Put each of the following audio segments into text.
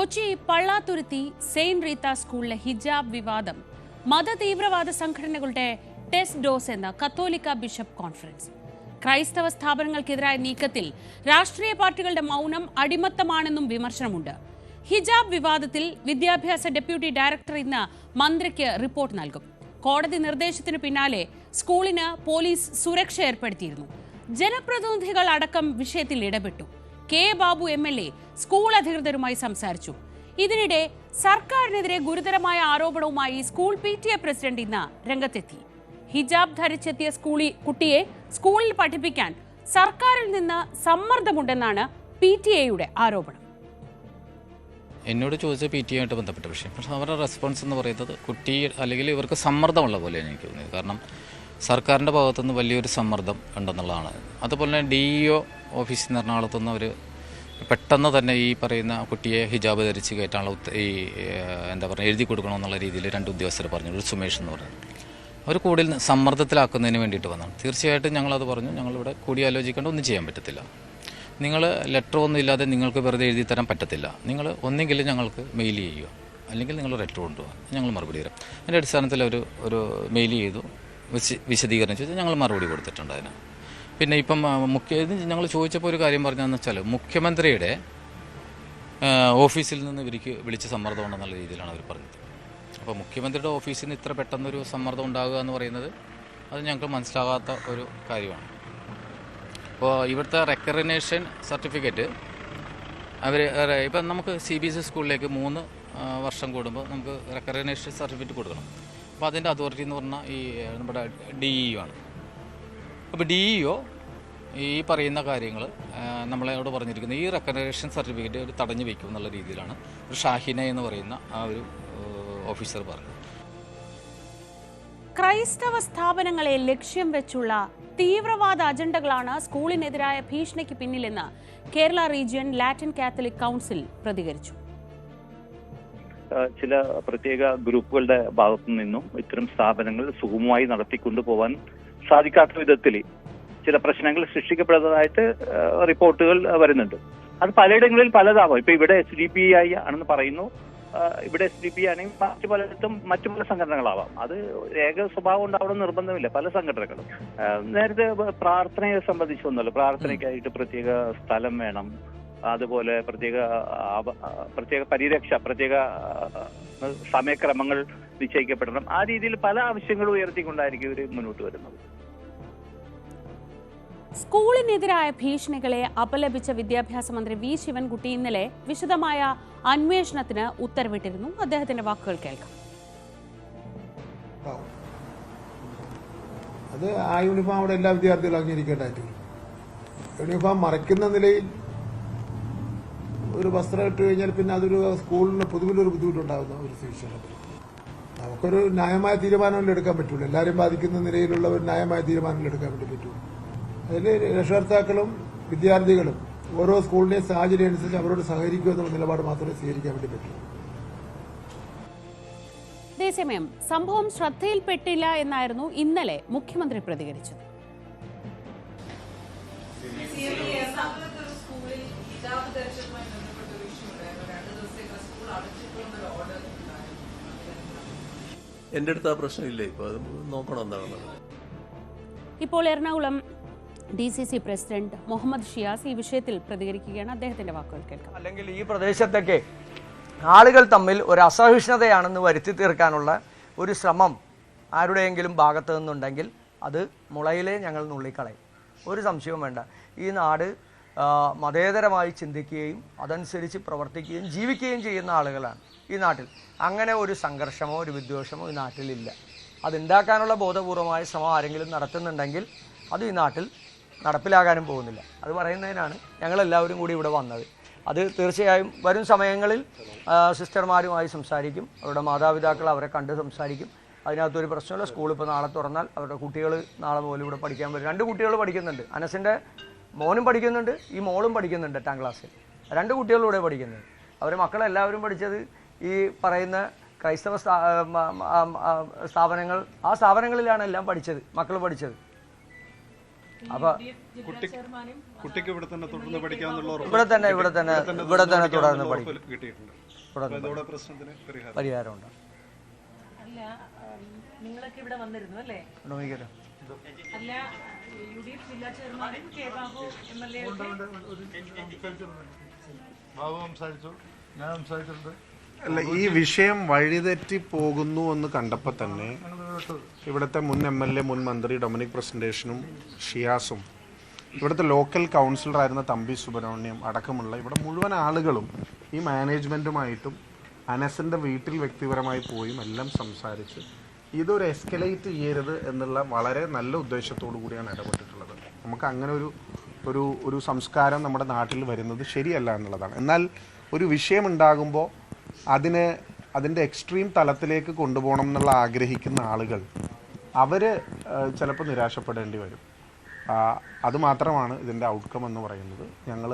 Kochi Pallathuruthy Saint Reetha സ്കൂളിലെ ഹിജാബ് വിവാദം. മതതീവ്രവാദ സംഘടനകളുടെ ടെസ്റ്റ് ഡോസ് എന്ന കത്തോലിക്ക ബിഷപ്പ് കോൺഫറൻസ്. ക്രൈസ്തവ സ്ഥാപനങ്ങൾക്കെതിരായ നീക്കത്തിൽ രാഷ്ട്രീയ പാർട്ടികളുടെ മൗനം അടിമത്തമാണെന്നും വിമർശനമുണ്ട്. ഹിജാബ് വിവാദത്തിൽ വിദ്യാഭ്യാസ ഡെപ്യൂട്ടി ഡയറക്ടർ ഇന്ന് മന്ത്രിക്ക് റിപ്പോർട്ട് നൽകും. കോടതി നിർദ്ദേശത്തിന് പിന്നാലെ സ്കൂളിന് പോലീസ് സുരക്ഷ ഏർപ്പെടുത്തിയിരുന്നു. ജനപ്രതിനിധികൾ അടക്കം വിഷയത്തിൽ ഇടപെട്ടു. K Babu M L A school അധികൃതരുമായി സംസാരിച്ചു. ഇതിനിടെ സർക്കാരിനെതിരെ ഗുരുതരമായ ആരോപണവുമായി school P T A president ഇന്ന് രംഗത്തെത്തി. ഹിജാബ് ധരിച്ചെത്തിയ സ്കൂളി കുട്ടിയെ സ്കൂളിൽ പഠിപ്പിക്കാൻ സർക്കാരിൽ നിന്ന് സമ്മർദ്ദമുണ്ടെന്നാണ് പി ടി എയുടെ ആരോപണം. എന്നോട് ചോദിച്ച പി ടി ആയിട്ട് ബന്ധപ്പെട്ട വിഷയം. പക്ഷേ അവരുടെ റെസ്പോൺസ് എന്ന് പറയുന്നത് കുട്ടി അല്ലെങ്കിൽ ഇവർക്ക് സമ്മർദ്ദമുള്ള പോലെയാണ് എനിക്ക് തോന്നിയത്. കാരണം സർക്കാരിന്റെ ഭാഗത്തുനിന്ന് വലിയൊരു സമ്മർദ്ദം ഉണ്ടെന്നുള്ളതാണ്. അതുപോലെ തന്നെ ഡി ഇ ഒ ഓഫീസിൽ നിന്ന് എറണാകുളത്തുനിന്ന് അവർ പെട്ടെന്ന് തന്നെ ഈ പറയുന്ന കുട്ടിയെ ഹിജാബ് ധരിച്ച് കയറ്റാനുള്ള ഈ എന്താ പറയുക എഴുതി കൊടുക്കണമെന്നുള്ള രീതിയിൽ രണ്ട് ഉദ്യോഗസ്ഥർ പറഞ്ഞു ഒരു സുമേഷ് എന്ന് പറഞ്ഞു. അവർ കൂടുതൽ സമ്മർദ്ദത്തിലാക്കുന്നതിന് വേണ്ടിയിട്ട് വന്നതാണ് തീർച്ചയായിട്ടും ഞങ്ങളത് പറഞ്ഞു ഞങ്ങളിവിടെ കൂടിയാലോചിക്കേണ്ട ഒന്നും ചെയ്യാൻ പറ്റത്തില്ല. നിങ്ങൾ ലെറ്റർ ഒന്നും ഇല്ലാതെ നിങ്ങൾക്ക് വെറുതെ എഴുതി തരാൻ പറ്റത്തില്ല. നിങ്ങൾ ഒന്നെങ്കിൽ ഞങ്ങൾക്ക് മെയിൽ ചെയ്യുക. അല്ലെങ്കിൽ നിങ്ങൾ ലെറ്റർ കൊണ്ടുപോകുക. ഞങ്ങൾ മറുപടി തരാം. അതിന്റെ അടിസ്ഥാനത്തിൽ ഒരു ഒരു മെയിൽ ചെയ്തു. വിശദീകരണം ചോദിച്ചാൽ ഞങ്ങൾ മറുപടി കൊടുത്തിട്ടുണ്ട് അതിന്. പിന്നെ ഇപ്പം മുഖ്യ ഞങ്ങൾ ചോദിച്ചപ്പോൾ ഒരു കാര്യം പറഞ്ഞതെന്ന് വെച്ചാൽ മുഖ്യമന്ത്രിയുടെ ഓഫീസിൽ നിന്ന് ഇവർക്ക് വിളിച്ച് സമ്മർദ്ദം ഉണ്ടെന്നുള്ള രീതിയിലാണ് അവർ പറഞ്ഞത്. അപ്പോൾ മുഖ്യമന്ത്രിയുടെ ഓഫീസിൽ നിന്ന് ഇത്ര പെട്ടെന്നൊരു സമ്മർദ്ദം ഉണ്ടാകുക എന്ന് പറയുന്നത് അത് ഞങ്ങൾക്ക് മനസ്സിലാകാത്ത ഒരു കാര്യമാണ്. അപ്പോൾ ഇവിടുത്തെ റെക്കഗ്നേഷൻ സർട്ടിഫിക്കറ്റ് അവർ ഇപ്പം നമുക്ക് സി ബി എസ് ഇ സ്കൂളിലേക്ക് മൂന്ന് വർഷം കൂടുമ്പോൾ നമുക്ക് റെക്കഗ്നേഷൻ സർട്ടിഫിക്കറ്റ് കൊടുക്കണം. അപ്പോൾ അതിന്റെ അതോറിറ്റി എന്ന് പറഞ്ഞാൽ ഈ നമ്മുടെ ഡി ഇ ആണ്. അപ്പോൾ ഡി ഇ ഒ ഈ പറയുന്ന കാര്യങ്ങൾ നമ്മളോട് പറഞ്ഞിരിക്കുന്നത് ഈ റെക്കഗ്നേഷൻ സർട്ടിഫിക്കറ്റ് ഒരു തടഞ്ഞു വയ്ക്കും എന്നുള്ള രീതിയിലാണ് ഒരു ഷാഹിന എന്ന് പറയുന്ന ആ ഒരു ഓഫീസർ പറഞ്ഞത്. ക്രൈസ്തവ സ്ഥാപനങ്ങളെ ലക്ഷ്യം വെച്ചുള്ള തീവ്രവാദ അജണ്ടകളാണ് സ്കൂളിനെതിരായ ഭീഷണിക്ക് പിന്നിലെന്ന് Kerala region Latin Catholic council പ്രതികരിച്ചു. ചില പ്രത്യേക ഗ്രൂപ്പുകളുടെ ഭാഗത്തു നിന്നും ഇത്തരം സ്ഥാപനങ്ങൾ സുഗമമായി നടത്തിക്കൊണ്ടു പോകാൻ സാധിക്കാത്ത വിധത്തിൽ ചില പ്രശ്നങ്ങൾ സൃഷ്ടിക്കപ്പെടുന്നതായിട്ട് റിപ്പോർട്ടുകൾ വരുന്നുണ്ട്. അത് പലയിടങ്ങളിൽ പലതാവാം. ഇപ്പൊ ഇവിടെ എസ് ഡി പി ഐ ആണെന്ന് പറയുന്നു. ഇവിടെ എസ് ഡി പി ആണെങ്കിൽ മറ്റു പലയിടത്തും മറ്റു പല സംഘടനകളാവാം. അത് ഏക സ്വഭാവം ഉണ്ടാവണം നിർബന്ധമില്ല. പല സംഘടനകളും. നേരത്തെ പ്രാർത്ഥനയെ സംബന്ധിച്ചൊന്നുമല്ല. പ്രാർത്ഥനയ്ക്കായിട്ട് പ്രത്യേക സ്ഥലം വേണം. അതുപോലെ പ്രത്യേക പ്രത്യേക പരിരക്ഷ പ്രത്യേക സമയക്രമങ്ങൾ നിശ്ചയിക്കപ്പെടണം. ആ രീതിയിൽ പല ആവശ്യങ്ങളും ഉയർത്തിക്കൊണ്ടായിരിക്കും ഇവർ മുന്നോട്ട് വരുന്നത്. സ്കൂളിനെതിരായ ഭീഷണികളെ അപലപിച്ച വിദ്യാഭ്യാസ മന്ത്രി വി. ശിവൻകുട്ടി ഇന്നലെ വിശദമായ അന്വേഷണത്തിന് ഉത്തരവിട്ടിരുന്നു. അദ്ദേഹത്തിന്റെ വാക്കുകൾ കേൾക്കാം. അത് ആ യൂണിഫോം അവിടെ എല്ലാ വിദ്യാർത്ഥികളും അംഗീകരിക്കേണ്ടതായിട്ട് വരും യൂണിഫോം മറയ്ക്കുന്ന നിലയിൽ ഒരു വസ്ത്രം ഇട്ട് കഴിഞ്ഞാൽ പിന്നെ അതൊരു സ്കൂളിന് പൊതുവിലൊരു ബുദ്ധിമുട്ടുണ്ടാകുന്ന ഒരു സിറ്റുവേഷൻ നമുക്കൊരു ന്യായമായ തീരുമാനമല്ലേ എടുക്കാൻ പറ്റുള്ളൂ എല്ലാവരെയും ബാധിക്കുന്ന നിലയിലുള്ള ഒരു ന്യായമായ തീരുമാനമല്ലേ എടുക്കാൻ വേണ്ടി പറ്റുള്ളൂ അതിൽ രക്ഷകർത്താക്കളും വിദ്യാർത്ഥികളും ഓരോ സ്കൂളിന്റെയും സാഹചര്യം അനുസരിച്ച് അവരോട് സഹകരിക്കുക എന്നുള്ള നിലപാട് മാത്രമേ സ്വീകരിക്കാൻ വേണ്ടി പറ്റൂ അതേസമയം സംഭവം ശ്രദ്ധയിൽപ്പെട്ടില്ല എന്നായിരുന്നു ഇന്നലെ മുഖ്യമന്ത്രി പ്രതികരിച്ചത് സ്കൂളിൽ ഹിജാബ് ധരിച്ചതുമായി ബന്ധപ്പെട്ട ഒരു ഇഷ്യൂ ഉണ്ടായിരുന്നു രണ്ട് ദിവസത്തേക്ക് സ്കൂൾ അടച്ചിട്ടുള്ളൊരു ഓർഡർ എന്റെ അടുത്ത് ആ പ്രശ്നമില്ല? ഇപ്പോൾ അത് നോക്കണം എന്താണ്. ഇപ്പോൾ Ernakulam D C C president Muhammad Shiyas ഈ വിഷയത്തിൽ പ്രതികരിക്കുകയാണ്. അദ്ദേഹത്തിന്റെ വാക്കുകൾ കേൾക്കാം. അല്ലെങ്കിൽ ഈ പ്രദേശത്തൊക്കെ ആളുകൾ തമ്മിൽ ഒരു അസഹിഷ്ണുതയാണെന്ന് വരുത്തി തീർക്കാനുള്ള ഒരു ശ്രമം ആരുടെയെങ്കിലും ഭാഗത്തു നിന്നുണ്ടെങ്കിൽ അത് മുളയിലെ ഞങ്ങൾ നുള്ളിക്കളയും. ഒരു സംശയവും വേണ്ട. ഈ നാട് മതേതരമായി ചിന്തിക്കുകയും അതനുസരിച്ച് പ്രവർത്തിക്കുകയും ജീവിക്കുകയും ചെയ്യുന്ന ആളുകളാണ് ഈ നാട്ടിൽ. അങ്ങനെ ഒരു സംഘർഷമോ ഒരു വിദ്വേഷമോ ഈ നാട്ടിലില്ല. അതുണ്ടാക്കാനുള്ള ബോധപൂർവമായ ശ്രമം ആരെങ്കിലും നടത്തുന്നുണ്ടെങ്കിൽ അത് ഈ നാട്ടിൽ നടപ്പിലാകാനും പോകുന്നില്ല. അത് പറയുന്നതിനാണ് ഞങ്ങളെല്ലാവരും കൂടി ഇവിടെ വന്നത്. അത് തീർച്ചയായും വരും സമയങ്ങളിൽ സിസ്റ്റർമാരുമായി സംസാരിക്കും. അവരുടെ മാതാപിതാക്കൾ അവരെ കണ്ട് സംസാരിക്കും. അതിനകത്തൊരു പ്രശ്നമില്ല. സ്കൂൾ ഇപ്പോൾ നാളെ തുറന്നാൽ അവരുടെ കുട്ടികൾ നാളെ മുതൽ ഇവിടെ പഠിക്കാൻ വരും. രണ്ട് കുട്ടികൾ പഠിക്കുന്നുണ്ട്. അനസിന്റെ മോനും പഠിക്കുന്നുണ്ട് ഈ മോളും പഠിക്കുന്നുണ്ട് എട്ടാം ക്ലാസ്സിൽ. രണ്ട് കുട്ടികളിലൂടെ പഠിക്കുന്നത് അവർ അവരെ മക്കളെല്ലാവരും പഠിച്ചത് ഈ പറയുന്ന ക്രൈസ്തവ സ്ഥാപനങ്ങൾ ആ സ്ഥാപനങ്ങളിലാണ് എല്ലാം പഠിച്ചത് മക്കൾ പഠിച്ചത്. അപ്പൊ കുട്ടിക്ക് ഇവിടെ തന്നെ തുടർന്ന് പഠിക്കാമെന്നുള്ള ഉറപ്പ് ഇവിടെ തന്നെ ഇവിടെ തന്നെ ഇവിടെ തന്നെ തുടർന്ന് പഠിക്കും. കിട്ടിയിട്ടുണ്ട്. പരിഹാരമുണ്ട്. നിങ്ങളൊക്കെ ഇവിടെ വന്നിരുന്നു അല്ലേ? അല്ല യു ഡി എഫ് ജില്ലാ ചെയർമാനും K Babu M L A Babu സംസാരിച്ചു? ഞാൻ സംസാരിച്ചിട്ടുണ്ട്. അല്ല ഈ വിഷയം വഴിതെറ്റി പോകുന്നു എന്ന് കണ്ടപ്പോൾ തന്നെ ഇവിടുത്തെ മുൻ എം എൽ എ മുൻ മന്ത്രി ഡൊമിനിക് പ്രസന്റേഷനും ഷിയാസും ഇവിടുത്തെ ലോക്കൽ കൗൺസിലറായിരുന്ന തമ്പി സുബ്രഹ്മണ്യം അടക്കമുള്ള ഇവിടെ മുഴുവൻ ആളുകളും ഈ മാനേജ്മെന്റുമായിട്ടും അനസിന്റെ വീട്ടിൽ വ്യക്തിപരമായി പോയും എല്ലാം സംസാരിച്ച് ഇതൊരു എസ്കലേറ്റ് ചെയ്യരുത് എന്നുള്ള വളരെ നല്ല ഉദ്ദേശത്തോടു കൂടിയാണ് ഇടപെട്ടിട്ടുള്ളത്. നമുക്ക് അങ്ങനെ ഒരു ഒരു ഒരു സംസ്കാരം നമ്മുടെ നാട്ടിൽ വരുന്നത് ശരിയല്ല എന്നുള്ളതാണ്. എന്നാൽ ഒരു വിഷയം ഉണ്ടാകുമ്പോൾ അതിനെ അതിന്റെ എക്സ്ട്രീം തലത്തിലേക്ക് കൊണ്ടുപോകണം എന്നുള്ള ആഗ്രഹിക്കുന്ന ആളുകൾ അവർ ചിലപ്പോൾ നിരാശപ്പെടേണ്ടി വരും. അതുമാത്രമാണ് അത് മാത്രമാണ് ഇതിന്റെ ഔട്ട്കം എന്ന് പറയുന്നത്. ഞങ്ങൾ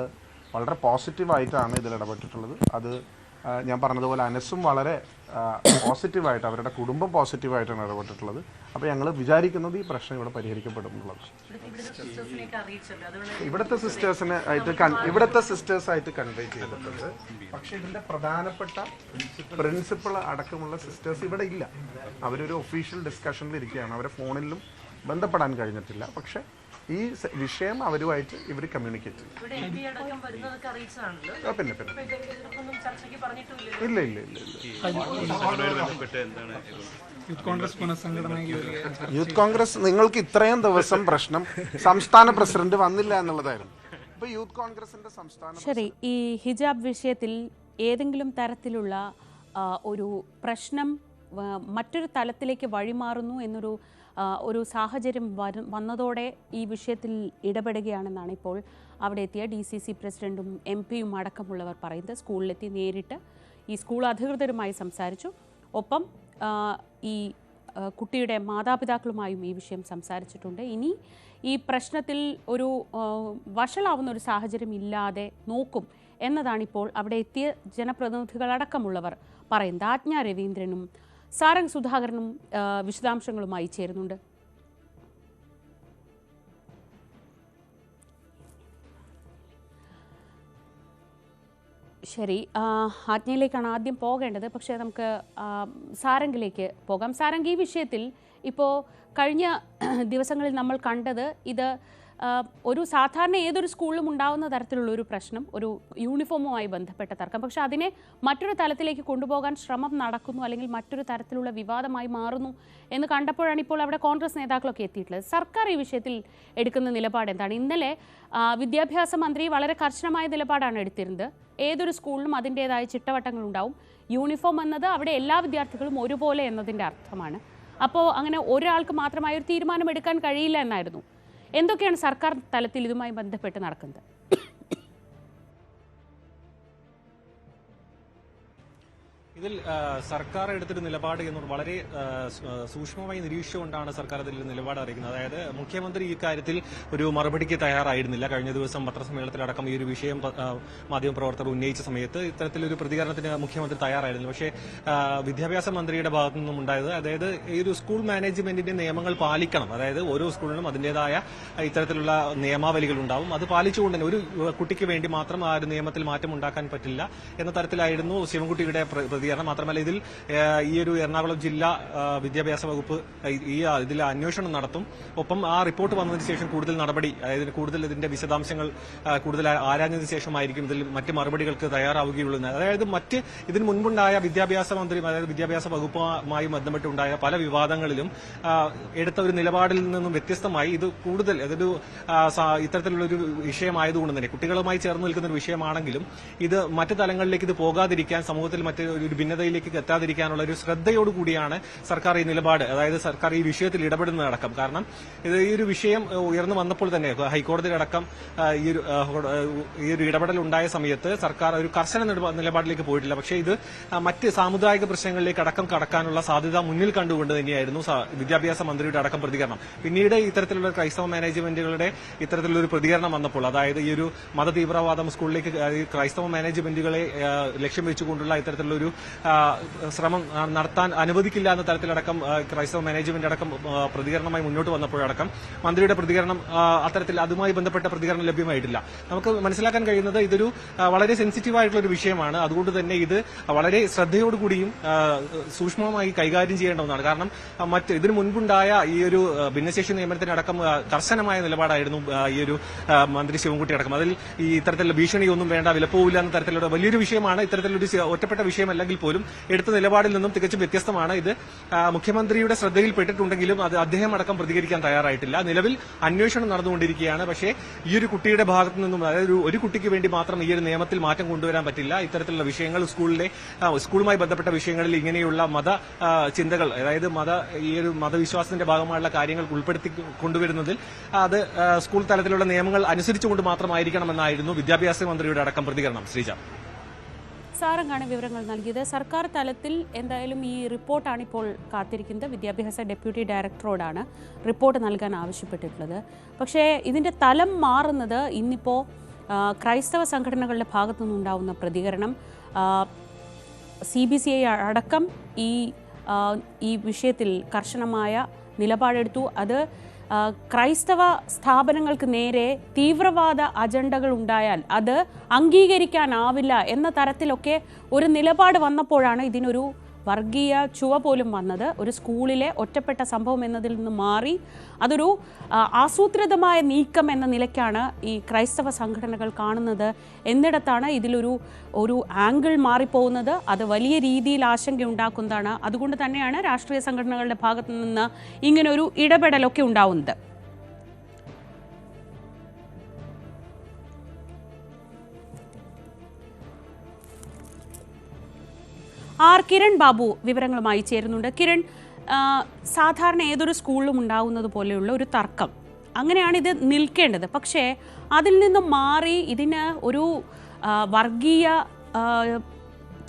വളരെ പോസിറ്റീവായിട്ടാണ് ഇതിൽ ഇടപെട്ടിട്ടുള്ളത്. അത് ഞാൻ പറഞ്ഞതുപോലെ അനസും വളരെ പോസിറ്റീവായിട്ട് അവരുടെ കുടുംബം പോസിറ്റീവായിട്ടാണ് ഇടപെട്ടിട്ടുള്ളത്. അപ്പോൾ ഞങ്ങൾ വിചാരിക്കുന്നത് ഈ പ്രശ്നം ഇവിടെ പരിഹരിക്കപ്പെടും എന്നുള്ളത് ഇവിടുത്തെ സിസ്റ്റേഴ്സിനെ ആയിട്ട് ഇവിടുത്തെ സിസ്റ്റേഴ്സായിട്ട് കൺവേ ചെയ്തിട്ടുണ്ട്. പക്ഷെ ഇതിന്റെ പ്രധാനപ്പെട്ട പ്രിൻസിപ്പൾ അടക്കമുള്ള സിസ്റ്റേഴ്സ് ഇവിടെ ഇല്ല. അവരൊരു ഒഫീഷ്യൽ ഡിസ്കഷനിൽ ഇരിക്കുകയാണ്. അവരെ ഫോണിലും ബന്ധപ്പെടാൻ കഴിഞ്ഞിട്ടില്ല. പക്ഷെ ഈ വിഷയം അവരുമായിട്ട് ഇവർ കമ്മ്യൂണിക്കേറ്റ് ചെയ്യും. പിന്നെ പിന്നെ. ഇല്ല ഇല്ല ഇല്ല ഇല്ല. യൂത്ത് കോൺഗ്രസ് നിങ്ങൾക്ക് ഇത്രയും ദിവസം പ്രശ്നം സംസ്ഥാന പ്രസിഡന്റ് വന്നില്ല എന്നുള്ളതായിരുന്നു. ഇപ്പൊ യൂത്ത് കോൺഗ്രസിന്റെ സംസ്ഥാന ശരി ഈ ഹിജാബ് വിഷയത്തിൽ ഏതെങ്കിലും തരത്തിലുള്ള ഒരു പ്രശ്നം മറ്റൊരു തലത്തിലേക്ക് വഴിമാറുന്നു എന്നൊരു ഒരു സാഹചര്യം വരു- വന്നതോടെ ഈ വിഷയത്തിൽ ഇടപെടുകയാണെന്നാണ് ഇപ്പോൾ അവിടെ എത്തിയ ഡി സി സി പ്രസിഡന്റും എം പിയും അടക്കമുള്ളവർ പറയുന്നത്. സ്കൂളിലെത്തി നേരിട്ട് ഈ സ്കൂൾ അധികൃതരുമായി സംസാരിച്ചു. ഒപ്പം ഈ കുട്ടിയുടെ മാതാപിതാക്കളുമായും ഈ വിഷയം സംസാരിച്ചിട്ടുണ്ട്. ഇനി ഈ പ്രശ്നത്തിൽ ഒരു വഷളാവുന്ന ഒരു സാഹചര്യം ഇല്ലാതെ നോക്കും എന്നതാണിപ്പോൾ അവിടെ എത്തിയ ജനപ്രതിനിധികളടക്കമുള്ളവർ പറയുന്നത്. ആജ്ഞ രവീന്ദ്രനും സാരംഗ് സുധാകരനും വിശദാംശങ്ങളുമായി ചേരുന്നുണ്ട്. ശരി ആജ്ഞയിലേക്കാണ് ആദ്യം പോകേണ്ടത്. പക്ഷേ നമുക്ക് സാരംഗിലേക്ക് പോകാം. സാരംഗ് ഈ വിഷയത്തിൽ ഇപ്പോൾ കഴിഞ്ഞ ദിവസങ്ങളിൽ നമ്മൾ കണ്ടത് ഇത് ഒരു സാധാരണ ഏതൊരു സ്കൂളിലും ഉണ്ടാകുന്ന തരത്തിലുള്ള ഒരു പ്രശ്നം ഒരു യൂണിഫോമുമായി ബന്ധപ്പെട്ട തർക്കം. പക്ഷേ അതിനെ മറ്റൊരു തലത്തിലേക്ക് കൊണ്ടുപോകാൻ ശ്രമം നടക്കുന്നു അല്ലെങ്കിൽ മറ്റൊരു തരത്തിലുള്ള വിവാദമായി മാറുന്നു എന്ന് കണ്ടപ്പോഴാണ് ഇപ്പോൾ അവിടെ കോൺഗ്രസ് നേതാക്കളൊക്കെ എത്തിയിട്ടുള്ളത്. സർക്കാർ ഈ വിഷയത്തിൽ എടുക്കുന്ന നിലപാട് എന്താണ്? ഇന്നലെ വിദ്യാഭ്യാസ മന്ത്രി വളരെ കർശനമായ നിലപാടാണ് എടുത്തിരുന്നത്. ഏതൊരു സ്കൂളിലും അതിന്റെതായ ചിട്ടവട്ടങ്ങളുണ്ടാവും. യൂണിഫോം എന്നത് അവിടെ എല്ലാ വിദ്യാർത്ഥികളും ഒരുപോലെ എന്നതിന്റെ അർത്ഥമാണ്. അപ്പോൾ അങ്ങനെ ഒരാൾക്ക് മാത്രമായ ഒരു തീരുമാനം എടുക്കാൻ കഴിയില്ല എന്നായിരുന്നു. എന്തൊക്കെയാണ് സർക്കാർ തലത്തിൽ ഇതുമായി ബന്ധപ്പെട്ട് നടക്കുന്നത്? ഇതിൽ സർക്കാർ എടുത്തൊരു നിലപാട് എന്ന് വളരെ സൂക്ഷ്മമായി നിരീക്ഷിച്ചുകൊണ്ടാണ് സർക്കാർ അതിൽ നിലപാട് അറിയിക്കുന്നത്. അതായത് മുഖ്യമന്ത്രി ഈ കാര്യത്തിൽ ഒരു മറുപടിക്ക് തയ്യാറായിരുന്നില്ല. കഴിഞ്ഞ ദിവസം പത്രസമ്മേളനത്തിലടക്കം ഈ ഒരു വിഷയം മാധ്യമപ്രവർത്തകർ ഉന്നയിച്ച സമയത്ത് ഇത്തരത്തിലൊരു പ്രതികരണത്തിന് മുഖ്യമന്ത്രി തയ്യാറായിരുന്നില്ല. പക്ഷേ വിദ്യാഭ്യാസ മന്ത്രിയുടെ ഭാഗത്തു നിന്നും ഉണ്ടായത് അതായത് ഈ ഒരു സ്കൂൾ മാനേജ്മെന്റിന്റെ നിയമങ്ങൾ പാലിക്കണം. അതായത് ഓരോ സ്കൂളിനും അതിന്റേതായ ഇത്തരത്തിലുള്ള നിയമാവലികൾ ഉണ്ടാവും. അത് പാലിച്ചുകൊണ്ട് തന്നെ ഒരു കുട്ടിക്ക് വേണ്ടി മാത്രം ആ ഒരു നിയമത്തിൽ മാറ്റം ഉണ്ടാക്കാൻ പറ്റില്ല എന്ന തരത്തിലായിരുന്നു ശിവൻകുട്ടിയുടെ പ്രതികരണം മാത്രമല്ല ഇതിൽ ഈ ഒരു എറണാകുളം ജില്ലാ വിദ്യാഭ്യാസ വകുപ്പ് ഈ- ഇതിൽ അന്വേഷണം നടത്തും. ഒപ്പം ആ റിപ്പോർട്ട് വന്നതിന് ശേഷം കൂടുതൽ നടപടി അതായത് കൂടുതൽ ഇതിന്റെ വിശദാംശങ്ങൾ കൂടുതൽ ആരാഞ്ഞതിന് ശേഷമായിരിക്കും ഇതിൽ മറ്റ് മറുപടികൾക്ക് തയ്യാറാവുകയുള്ളൂ അതായത് മറ്റ് ഇതിന് മുൻപുണ്ടായ വിദ്യാഭ്യാസ മന്ത്രി അതായത് വിദ്യാഭ്യാസ വകുപ്പുമായി ബന്ധപ്പെട്ടുണ്ടായ പല വിവാദങ്ങളിലും എടുത്ത ഒരു നിലപാടിൽ നിന്നും വ്യത്യസ്തമായി ഇത് കൂടുതൽ അതൊരു ഇത്തരത്തിലുള്ള ഒരു വിഷയമായതുകൊണ്ട് തന്നെ കുട്ടികളുമായി ചേർന്ന് നിൽക്കുന്ന ഒരു വിഷയമാണെങ്കിലും ഇത് മറ്റ് തലങ്ങളിലേക്ക് ഇത് പോകാതിരിക്കാൻ സമൂഹത്തിൽ മറ്റ് ഒരു ഭിന്നതയിലേക്ക് എത്താതിരിക്കാനുള്ള ഒരു ശ്രദ്ധയോടുകൂടിയാണ് സർക്കാർ ഈ നിലപാട്. അതായത് സർക്കാർ ഈ വിഷയത്തിൽ ഇടപെടുന്നതടക്കം. കാരണം ഇത് ഈ ഒരു വിഷയം ഉയർന്നു വന്നപ്പോൾ തന്നെ ഹൈക്കോടതിയിലടക്കം ഈ ഒരു ഈ ഒരു ഇടപെടൽ ഉണ്ടായ സമയത്ത് സർക്കാർ ഒരു കർശന നിലപാ- നിലപാടിലേക്ക് പോയിട്ടില്ല. പക്ഷേ ഇത് മറ്റ് സാമുദായിക പ്രശ്നങ്ങളിലേക്ക് അടക്കം കടക്കാനുള്ള സാധ്യത മുന്നിൽ കണ്ടുകൊണ്ട് തന്നെയായിരുന്നു വിദ്യാഭ്യാസ മന്ത്രിയുടെ അടക്കം പ്രതികരണം. പിന്നീട് ഇത്തരത്തിലുള്ള ക്രൈസ്തവ മാനേജ്മെന്റുകളുടെ ഇത്തരത്തിലുള്ള ഒരു പ്രതികരണം വന്നപ്പോൾ അതായത് ഈ ഒരു മതതീവ്രവാദം സ്കൂളിലേക്ക് ക്രൈസ്തവ മാനേജ്മെന്റുകളെ ലക്ഷ്യം വെച്ചുകൊണ്ടുള്ള ഇത്തരത്തിലുള്ള ഒരു ശ്രമം നടത്താൻ അനുവദിക്കില്ല എന്ന തരത്തിലടക്കം ക്രൈസ്തവ മാനേജ്മെന്റ് അടക്കം പ്രതികരണമായി മുന്നോട്ട് വന്നപ്പോഴടക്കം മന്ത്രിയുടെ പ്രതികരണം അത്തരത്തിൽ അതുമായി ബന്ധപ്പെട്ട പ്രതികരണം ലഭ്യമായിട്ടില്ല. നമുക്ക് മനസ്സിലാക്കാൻ കഴിയുന്നത് ഇതൊരു വളരെ സെൻസിറ്റീവ് ആയിട്ടുള്ള ഒരു വിഷയമാണ്. അതുകൊണ്ട് തന്നെ ഇത് വളരെ ശ്രദ്ധയോടുകൂടിയും സൂക്ഷ്മമായി കൈകാര്യം ചെയ്യേണ്ട ഒന്നാണ്. കാരണം മറ്റ് ഇതിനു മുൻപുണ്ടായ ഈ ഒരു ഭിന്നശേഷി നിയമനത്തിനടക്കം കർശനമായ നിലപാടായിരുന്നു ഈ ഒരു മന്ത്രി ശിവൻകുട്ടി അടക്കം. അതിൽ ഈ ഇത്തരത്തിലുള്ള ഭീഷണിയൊന്നും വേണ്ട വിലപ്പോവില്ല എന്ന തരത്തിലുള്ള വലിയൊരു വിഷയമാണ്. ഇത്തരത്തിലൊരു ഒറ്റപ്പെട്ട വിഷയമല്ലെങ്കിൽ പോലും എടുത്ത നിലപാടിൽ നിന്നും തികച്ചും വ്യത്യസ്തമാണ് ഇത്. മുഖ്യമന്ത്രിയുടെ ശ്രദ്ധയിൽപ്പെട്ടിട്ടുണ്ടെങ്കിലും അത് അദ്ദേഹം അടക്കം പ്രതികരിക്കാൻ തയ്യാറായിട്ടില്ല. നിലവിൽ അന്വേഷണം നടന്നുകൊണ്ടിരിക്കുകയാണ്. പക്ഷേ ഈ ഒരു കുട്ടിയുടെ ഭാഗത്തു നിന്നും അതായത് ഒരു കുട്ടിക്ക് വേണ്ടി മാത്രം ഈ ഒരു നിയമത്തിൽ മാറ്റം കൊണ്ടുവരാൻ പറ്റില്ല. ഇത്തരത്തിലുള്ള വിഷയങ്ങൾ സ്കൂളിലെ സ്കൂളുമായി ബന്ധപ്പെട്ട വിഷയങ്ങളിൽ ഇങ്ങനെയുള്ള മത ചിന്തകൾ അതായത് മത ഈ ഒരു മതവിശ്വാസത്തിന്റെ ഭാഗമായുള്ള കാര്യങ്ങൾ ഉൾപ്പെടുത്തി കൊണ്ടുവരുന്നതിൽ അത് സ്കൂൾ തലത്തിലുള്ള നിയമങ്ങൾ അനുസരിച്ചുകൊണ്ട് മാത്രമായിരിക്കണമെന്നായിരുന്നു വിദ്യാഭ്യാസ മന്ത്രിയുടെ അടക്കം പ്രതികരണം. ശ്രീജ സാറങ്ങാണ് വിവരങ്ങൾ നൽകിയത്. സർക്കാർ തലത്തിൽ എന്തായാലും ഈ റിപ്പോർട്ടാണ് ഇപ്പോൾ കാത്തിരിക്കുന്നത്. വിദ്യാഭ്യാസ ഡെപ്യൂട്ടി ഡയറക്ടറോടാണ് റിപ്പോർട്ട് നൽകാൻ ആവശ്യപ്പെട്ടിട്ടുള്ളത്. പക്ഷേ ഇതിന്റെ തലം മാറുന്നത് ഇന്നിപ്പോൾ ക്രൈസ്തവ സംഘടനകളുടെ ഭാഗത്തു നിന്നുണ്ടാവുന്ന പ്രതികരണം. സി ബി സി ഐ അടക്കം ഈ ഈ വിഷയത്തിൽ കർശനമായ നിലപാടെടുത്തു. അത് ക്രൈസ്തവ സ്ഥാപനങ്ങൾക്ക് നേരെ തീവ്രവാദ അജണ്ടകൾ ഉണ്ടായാൽ അത് അംഗീകരിക്കാനാവില്ല എന്ന തരത്തിലൊക്കെ ഒരു നിലപാട് വന്നപ്പോഴാണ് ഇതിനൊരു വർഗീയ ചുവ പോലും വന്നത് ഒരു സ്കൂളിലെ ഒറ്റപ്പെട്ട സംഭവം എന്നതിൽ നിന്ന് മാറി അതൊരു ആസൂത്രിതമായ നീക്കം എന്ന നിലയ്ക്കാണ് ഈ ക്രൈസ്തവ സംഘടനകൾ കാണുന്നത്. എന്നിടത്താണ് ഇതിലൊരു ഒരു ആംഗിൾ മാറിപ്പോകുന്നത്. അത് വലിയ രീതിയിൽ ആശങ്ക ഉണ്ടാക്കുന്നതാണ്. അതുകൊണ്ട് തന്നെയാണ് രാഷ്ട്രീയ സംഘടനകളുടെ ഭാഗത്തു നിന്ന് ഇങ്ങനൊരു ഇടപെടലൊക്കെ ഉണ്ടാവുന്നത്. ആർ കിരൺ ബാബു വിവരങ്ങളുമായി ചേരുന്നുണ്ട്. കിരൺ സാധാരണ ഏതൊരു സ്കൂളിലും ഉണ്ടാകുന്നത് പോലെയുള്ള ഒരു തർക്കം. അങ്ങനെയാണ് ഇത് നിൽക്കേണ്ടത്. പക്ഷേ അതിൽ നിന്നും മാറി ഇതിന് ഒരു വർഗീയ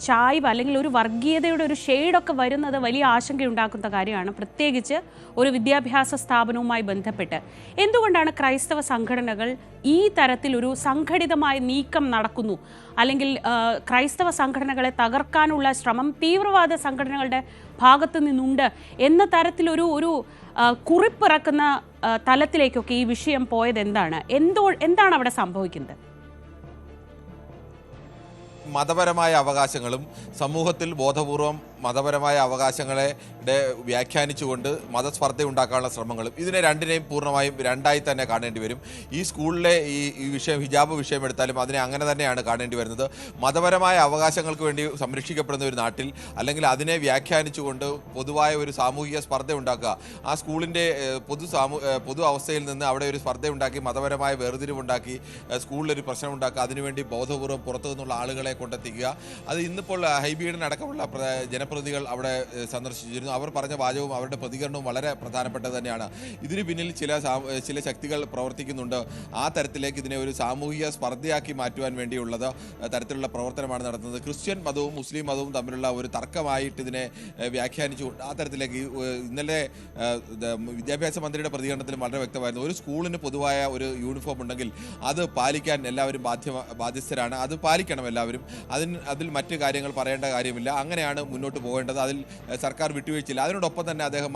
ചായ്വ് അല്ലെങ്കിൽ ഒരു വർഗീയതയുടെ ഒരു ഷെയ്ഡൊക്കെ വരുന്നത് വലിയ ആശങ്കയുണ്ടാക്കുന്ന കാര്യമാണ്. പ്രത്യേകിച്ച് ഒരു വിദ്യാഭ്യാസ സ്ഥാപനവുമായി ബന്ധപ്പെട്ട്. എന്തുകൊണ്ടാണ് ക്രൈസ്തവ സംഘടനകൾ ഈ തരത്തിലൊരു സംഘടിതമായ നീക്കം നടക്കുന്നു? അല്ലെങ്കിൽ ക്രൈസ്തവ സംഘടനകളെ തകർക്കാനുള്ള ശ്രമം തീവ്രവാദ സംഘടനകളുടെ ഭാഗത്തു നിന്നുണ്ട് എന്ന തരത്തിലൊരു ഒരു കുറിപ്പിറക്കുന്ന തലത്തിലേക്കൊക്കെ ഈ വിഷയം പോയത് എന്താണ് എന്തോ എന്താണ് അവിടെ സംഭവിക്കുന്നത്? മതപരമായ അവകാശങ്ങളും സമൂഹത്തിൽ ബോധപൂർവം മതപരമായ അവകാശങ്ങളെ വ്യാഖ്യാനിച്ചുകൊണ്ട് മതസ്പർദ്ധ ഉണ്ടാക്കാനുള്ള ശ്രമങ്ങളും ഇതിനെ രണ്ടിനെയും പൂർണമായും രണ്ടായി തന്നെ കാണേണ്ടി വരും. ഈ സ്കൂളിലെ ഈ ഈ വിഷയം ഹിജാബ് വിഷയം എടുത്താലും അതിനെ അങ്ങനെ തന്നെയാണ് കാണേണ്ടി വരുന്നത്. മതപരമായ അവകാശങ്ങൾക്ക് വേണ്ടി സംരക്ഷിക്കപ്പെടുന്ന ഒരു നാട്ടിൽ അല്ലെങ്കിൽ അതിനെ വ്യാഖ്യാനിച്ചുകൊണ്ട് പൊതുവായ ഒരു സാമൂഹിക സ്പർദ്ധ ഉണ്ടാക്കുക. ആ സ്കൂളിന്റെ പൊതു സാമൂ പൊതു അവസ്ഥയിൽ നിന്ന് അവിടെ ഒരു സ്പർദ്ധ ഉണ്ടാക്കി മതപരമായ വേർതിരിവുണ്ടാക്കി സ്കൂളിലൊരു പ്രശ്നം ഉണ്ടാക്കുക അതിനുവേണ്ടി ബോധപൂർവം പുറത്തു നിന്നുള്ള ആളുകളെ കൊണ്ടെത്തിക്കുക. അത് ഇന്നിപ്പോൾ ഹൈബീഡിനടക്കമുള്ള പ്ര- ജനപ്രതിനിധികൾ അവിടെ സന്ദർശിച്ചിരുന്നു. അവർ പറഞ്ഞ വാചകവും അവരുടെ പ്രതികരണവും വളരെ പ്രധാനപ്പെട്ടത് തന്നെയാണ്. ഇതിന് പിന്നിൽ ചില ചില ശക്തികൾ പ്രവർത്തിക്കുന്നുണ്ട്. ആ തരത്തിലേക്ക് ഇതിനെ ഒരു സാമൂഹിക സ്പർദ്ധയാക്കി മാറ്റുവാൻ വേണ്ടിയുള്ളത് തരത്തിലുള്ള പ്രവർത്തനമാണ് നടത്തുന്നത്. ക്രിസ്ത്യൻ മതവും മുസ്ലിം മതവും തമ്മിലുള്ള ഒരു തർക്കമായിട്ട് ഇതിനെ വ്യാഖ്യാനിച്ചു വ്യാഖ്യാനിച്ചുകൊണ്ട് ആ തരത്തിലേക്ക് ഇന്നലെ വിദ്യാഭ്യാസ മന്ത്രിയുടെ പ്രതികരണത്തിൽ വളരെ വ്യക്തമായിരുന്നു. ഒരു സ്കൂളിന് പൊതുവായ ഒരു യൂണിഫോം ഉണ്ടെങ്കിൽ അത് പാലിക്കാൻ എല്ലാവരും ബാധ്യ ബാധ്യസ്ഥരാണ്. അത് പാലിക്കണം എല്ലാവരും. അതിന് അതിൽ മറ്റു കാര്യങ്ങൾ പറയേണ്ട കാര്യമില്ല. അങ്ങനെയാണ് മുന്നോട്ട് പോകേണ്ടത് അതിൽ സർക്കാർ വിട്ടുവീഴ്ചയില്ല. അതിനോടൊപ്പം തന്നെ അദ്ദേഹം